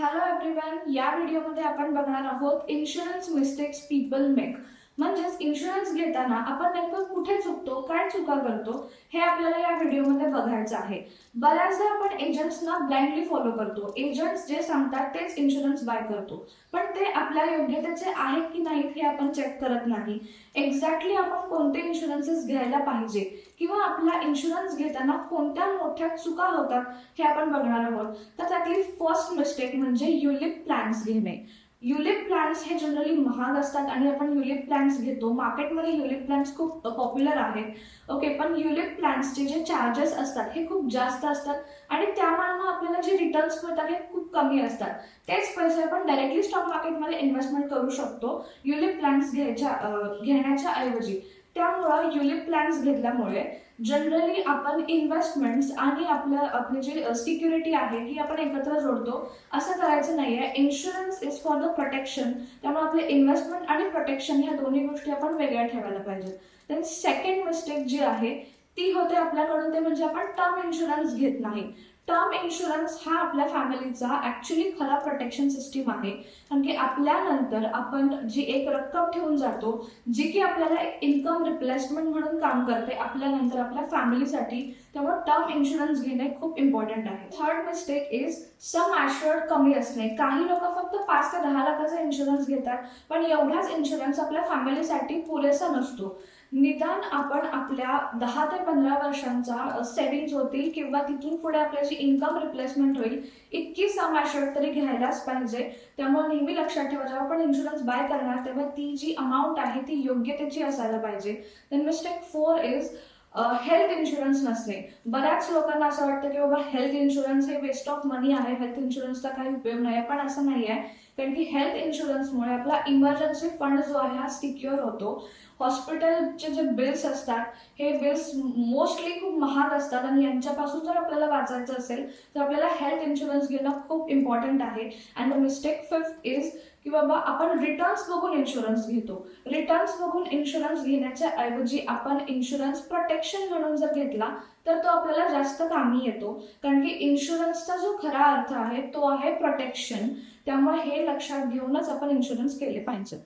Hello everyone या व्हिडिओमध्ये आपण बघणार आहोत इन्शुरन्स मिस्टेक्स पीपल मेक म्हणजेच इन्शुरन्स घेताना आपण नेमकं कुठे चुकतो काय चुका करतो हे आपल्याला या व्हिडिओमध्ये बघायचं आहे. बऱ्याचदा आपण एजंट्सना ब्लाइंडली फॉलो करतो. एजंट्स जे सांगतात तेच इन्शुरन्स बाय करतो. पण ते आपल्या योग्यतेचे आहेत की नाहीत हे आपण चेक करत नाही. एक्झॅक्टली आपण कोणते इन्शुरन्सेस घ्यायला पाहिजे किंवा आपला इन्शुरन्स घेताना कोणत्या मोठ्या चुका होतात हे आपण बघणार आहोत. तर त्यातली फर्स्ट मिस्टेक म्हणजे युलिप प्लॅन्स घेणे. युलिप प्लांट्स हे जनरली महाग असतात आणि आपण युलिप प्लांट्स घेतो. मार्केटमध्ये युलिप प्लांट्स खूप पॉप्युलर आहेत. ओके पण युलिप प्लांट्सचे जे चार्जेस असतात हे खूप जास्त असतात आणि त्यामुळे आपल्याला जे रिटर्न्स मिळतात हे खूप कमी असतात. तेच पैसे आपण डायरेक्टली स्टॉक मार्केटमध्ये इन्व्हेस्टमेंट करू शकतो युलिप प्लांट्स घ्यायच्या घेण्याच्या ऐवजी. त्यामुळं युलिप प्लॅन्स घेतल्यामुळे जनरली आपण इन्व्हेस्टमेंट्स आणि आपलं आपली जी सिक्युरिटी आहे ही आपण एकत्र जोडतो. असं करायचं नाही आहे insurance is for the protection त्यामुळे आपले इन्व्हेस्टमेंट आणि प्रोटेक्शन ह्या दोन्ही गोष्टी आपण वेगळ्या ठेवायला पाहिजेत. देन सेकंड मिस्टेक जी आहे ती होते आपल्याकडून ते म्हणजे आपण टर्म इन्शुरन्स घेत नाही. टर्म इन्शुरन्स हा आपल्या फॅमिलीचा ॲक्च्युली खरा प्रोटेक्शन सिस्टीम आहे. कारण की आपल्यानंतर आपण जी एक रक्कम ठेवून जातो जी की आपल्याला एक इन्कम रिप्लेसमेंट म्हणून काम करते आपल्यानंतर आपल्या फॅमिलीसाठी त्यामुळे टर्म इन्शुरन्स घेणे खूप इम्पॉर्टंट आहे. Third mistake is sum assured कमी असणे. काही लोक फक्त पाच ते दहा लाखाचा इन्शुरन्स घेतात पण एवढाच इन्शुरन्स आपल्या फॅमिलीसाठी पुरेसा नसतो. निदान आपण आपल्या दहा ते पंधरा वर्षांचा सेव्हिंग्ज होतील किंवा तिथून पुढे आपल्याची इन्कम रिप्लेसमेंट होईल इतकी सम ॲश्युअर्ड तरी घ्यायलाच पाहिजे. त्यामुळे नेहमी लक्षात ठेवा जेव्हा आपण इन्शुरन्स बाय करणार तेव्हा ती जी अमाऊंट आहे ती योग्यतेची असायला पाहिजे. Then mistake four is health insurance नसणे. बऱ्याच लोकांना असं वाटतं की बाबा हेल्थ इन्शुरन्स हे वेस्ट ऑफ मनी आहे हेल्थ इन्शुरन्सचा काही उपयोग नाही आहे पण असं नाही आहे कारण की हेल्थ इन्शुरन्समुळे आपला इमर्जन्सी फंड जो आहे हा सिक्युअर होतो. हॉस्पिटलचे जे बिल्स असतात हे बिल्स मोस्टली खूप महाग असतात आणि यांच्यापासून जर आपल्याला वाचायचं असेल तर आपल्याला हेल्थ इन्शुरन्स घेणं खूप इम्पॉर्टंट आहे. And the mistake fifth is की बाबा आपण रिटर्न्स बघून इन्शुरन्स घेतो. रिटर्न्स बघून इन्शुरन्स घेण्याच्या ऐवजी आपण इन्शुरन्स प्रोटेक्शन म्हणून जर घेतला तर तो आपल्याला जास्त कामी येतो. कारण की इन्शुरन्सचा जो खरा अर्थ आहे तो आहे प्रोटेक्शन त्यामुळे हे लक्षात घेऊनच आपण इन्शुरन्स केले पाहिजेत.